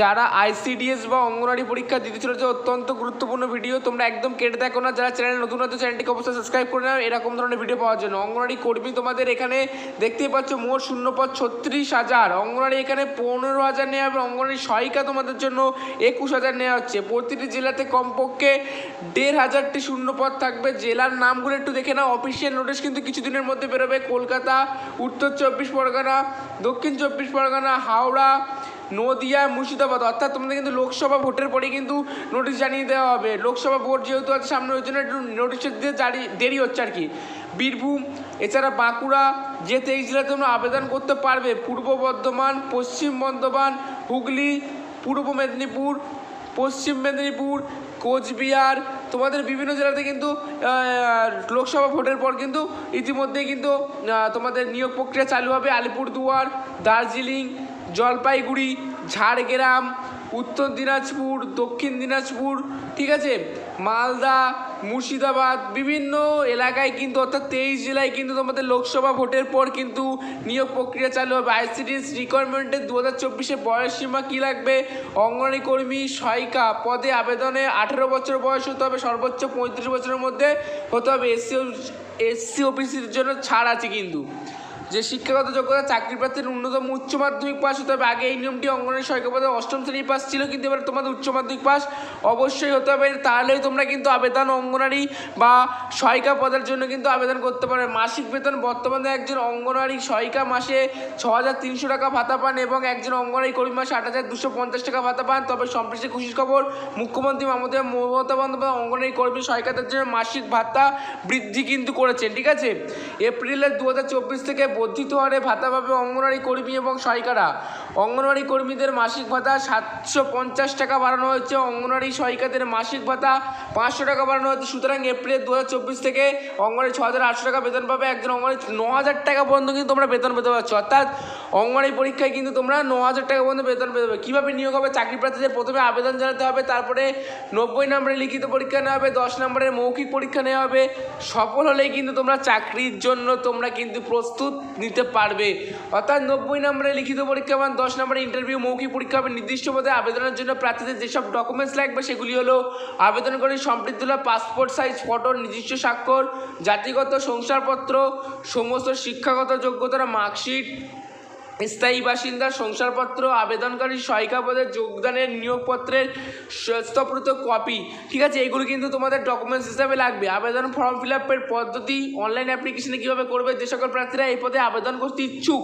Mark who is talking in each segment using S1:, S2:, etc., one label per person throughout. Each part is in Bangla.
S1: যারা আইসিডিএস বা অঙ্গনওয়াড়ি পরীক্ষা দিতে চলেছে অত্যন্ত গুরুত্বপূর্ণ ভিডিও তোমরা একদম কেটে দেখো না। যারা চ্যানেল নতুন হচ্ছে চ্যানেলটিকে অবশ্যই সাবস্ক্রাইব করে নাও। এরকম ধরনের ভিডিও পাওয়ার জন্য। অঙ্গনওয়াড়ি কর্মী তোমাদের এখানে দেখতেই পাচ্ছ, মোট শূন্য পদ ছত্রিশ হাজার। অঙ্গনওয়াড়ি এখানে পনেরো হাজার নেওয়া হবে। অঙ্গনওয়াড়ি সহায়িকা তোমাদের জন্য একুশ হাজার নেওয়া হচ্ছে। প্রতিটি জেলাতে কমপক্ষে দেড় হাজারটি শূন্য পদ থাকবে। জেলার নামগুলো একটু দেখে নাও। অফিসিয়াল নোটিশ কিন্তু কিছুদিনের মধ্যে বেরোবে। কলকাতা, উত্তর চব্বিশ পরগনা, দক্ষিণ চব্বিশ পরগনা, হাওড়া নদিয়া, মুর্শিদাবাদ, অর্থাৎ তোমাদের কিন্তু লোকসভা ভোটের পরে কিন্তু নোটিশ জানিয়ে দেওয়া হবে। লোকসভা ভোট যেহেতু আছে সামনে, ওই জন্য একটু নোটিশ দিয়ে জারি দেরি হচ্ছে আর কি। বীরভূম, এছাড়া বাঁকুড়া, যে তেইশ জেলাতে তোমরা আবেদন করতে পারবে, পূর্ব বর্ধমান, পশ্চিম বর্ধমান, হুগলি, পূর্ব মেদিনীপুর, পশ্চিম মেদিনীপুর, কোচবিহার, তোমাদের বিভিন্ন জেলাতে কিন্তু লোকসভা ভোটের পর কিন্তু ইতিমধ্যেই কিন্তু তোমাদের নিয়োগ প্রক্রিয়া চালু হবে। আলিপুরদুয়ার, দার্জিলিং জলপাইগুড়ি, ঝাড়গ্রাম, উত্তর দিনাজপুর, দক্ষিণ দিনাজপুর, ঠিক আছে? মালদা, মুর্শিদাবাদ, বিভিন্ন এলাকায় কিন্তু, অর্থাৎ তেইশ জেলায় কিন্তু তোমাদের লোকসভা ভোটের পর কিন্তু নিয়োগ প্রক্রিয়া চালু হবে। আইসিডিএস রিকোয়ারমেন্টের দু হাজার চব্বিশে বয়স সীমা কী লাগবে? অঙ্গনওয়াড়ি কর্মী সহায়িকা পদে আবেদনে আঠেরো বছর বয়স হতে হবে, সর্বোচ্চ পঁয়ত্রিশ বছরের মধ্যে হতে হবে। এসসি এসসি ওবিসির জন্য ছাড় আছে কিন্তু। যে শিক্ষাগত যোগ্যতা চাকরি প্রার্থীর ন্যূনতম উচ্চ মাধ্যমিক পাস হতে হবে আগে এই নিয়মটি অঙ্গনের পদে অষ্টম শ্রেণি পাস ছিল, কিন্তু এবার তোমাদের উচ্চ মাধ্যমিক পাস অবশ্যই হতে হবে। তাহলেই তোমরা কিন্তু আবেদন অঙ্গনারী বা সহায়িকা পদের জন্য কিন্তু আবেদন করতে পারবে। মাসিক বেতন বর্তমানে একজন অঙ্গনওয়াড়ি সহায়িকা মাসে ছ হাজার তিনশো টাকা ভাতা পান এবং একজন অঙ্গনওয়াড়ি কর্মী মাসে আট হাজার দুশো পঞ্চাশ টাকা ভাতা পান। তবে সম্প্রতি খুশির খবর, মুখ্যমন্ত্রী মমতা মমতা বন্দ্যোপাধ্যায় অঙ্গনওয়াড়ি কর্মী সহায়িকাদের জন্য মাসিক ভাতা বৃদ্ধি কিন্তু করেছেন, ঠিক আছে? এপ্রিলের দু চব্বিশ থেকে বর্ধিত হারে ভাতা পাবে অঙ্গনওয়াড়ি কর্মী এবং সহায়িকারা অঙ্গনওয়াড়ি কর্মীদের মাসিক ভাতা সাতশো পঞ্চাশ টাকা বাড়ানো হয়েছে। অঙ্গনওয়াড়ি সহায়িকাদের মাসিক ভাতা পাঁচশো টাকা বাড়ানো হয়েছে। সুতরাং এপ্রিল দু হাজার চব্বিশ থেকে অঙ্গনওয়াড়ি ছ হাজার আটশো টাকা বেতন পাবে। একজন অঙ্গনওয়াড়ি ন হাজার টাকা পর্যন্ত কিন্তু তোমরা বেতন পেতে পারছ অর্থাৎ অঙ্গনওয়াড়ি পরীক্ষায় কিন্তু তোমরা ন হাজার টাকা পর্যন্ত বেতন পেতে পারবে কীভাবে নিয়োগ হবে? চাকরি প্রার্থীদের প্রথমে আবেদন জানাতে হবে, তারপরে নব্বই নম্বরের লিখিত পরীক্ষা নেওয়া হবে, দশ নম্বরের মৌখিক পরীক্ষা নেওয়া হবে। সফল হলেই কিন্তু তোমরা চাকরির জন্য তোমরা কিন্তু প্রস্তুত নিতে পারবে। অর্থাৎ নব্বই নম্বরের লিখিত পরীক্ষা এবং দশ নম্বরের ইন্টারভিউ মৌখিক পরীক্ষা হবে। নির্দিষ্ট পদে আবেদনের জন্য প্রার্থীদের যেসব ডকুমেন্টস লাগবে, সেগুলি হলো আবেদনকারী সম্পৃক্ত পাসপোর্ট সাইজ ফটো নিজস্ব স্বাক্ষর, জাতিগত শংসাপত্র সমস্ত শিক্ষাগত যোগ্যতার মার্কশিট স্থায়ী বাসিন্দা শংসাপত্র, আবেদনকারী সহায়িকা পদে যোগদানের নিয়োগপত্রের স্তপ্রত কপি। ঠিক আছে, এগুলো কিন্তু তোমাদের ডকুমেন্টস হিসাবে লাগবে। আবেদন ফর্ম ফিল আপের পদ্ধতি অনলাইন অ্যাপ্লিকেশনে কীভাবে করবে, যে সকল প্রার্থীরা এই পদে আবেদন করতে ইচ্ছুক,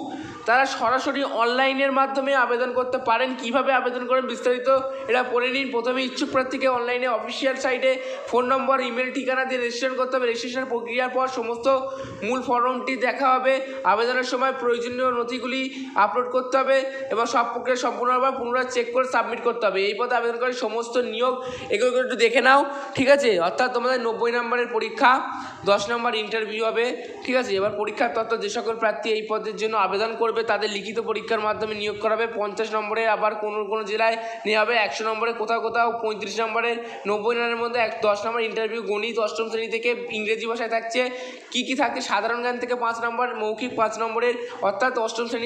S1: তারা সরাসরি অনলাইনের মাধ্যমে আবেদন করতে পারেন। কীভাবে আবেদন করেন বিস্তারিত এটা পড়ে নিন। প্রথমে ইচ্ছুক প্রার্থীকে অনলাইনে অফিসিয়াল সাইটে ফোন নম্বর ইমেল ঠিকানা দিয়ে রেজিস্ট্রেশন করতে হবে। রেজিস্ট্রেশন প্রক্রিয়ার পর সমস্ত মূল ফর্মটি দেখা হবে। আবেদনের সময় প্রয়োজনীয় নথিগুলি আপলোড করতে হবে এবং সব প্রক্রিয়া সম্পূর্ণভাবে পুনরায় চেক করে সাবমিট করতে হবে। এই পদে আবেদনকারী সমস্ত নিয়োগ এগুলো একটু দেখে নাও, ঠিক আছে? অর্থাৎ তোমাদের নব্বই নম্বরের পরীক্ষা, দশ নম্বর ইন্টারভিউ হবে, ঠিক আছে? এবার পরীক্ষার তত্ত্ব যে সকল প্রার্থী এই পদের জন্য আবেদন করবে, তাদের লিখিত পরীক্ষার মাধ্যমে নিয়োগ করাবে পঞ্চাশ নম্বরে আবার কোনো কোনো জেলায় নেওয়া হবে, একশো নম্বরে কোথাও কোথাও, পঁয়ত্রিশ নম্বরের নব্বই নম্বরের মধ্যে এক, দশ নম্বর ইন্টারভিউ গণিত অষ্টম শ্রেণি থেকে ইংরেজি ভাষায় থাকছে। কী কী থাকছে? সাধারণ জ্ঞান থেকে পাঁচ নম্বর, মৌখিক পাঁচ নম্বরের, অর্থাৎ অষ্টম শ্রেণি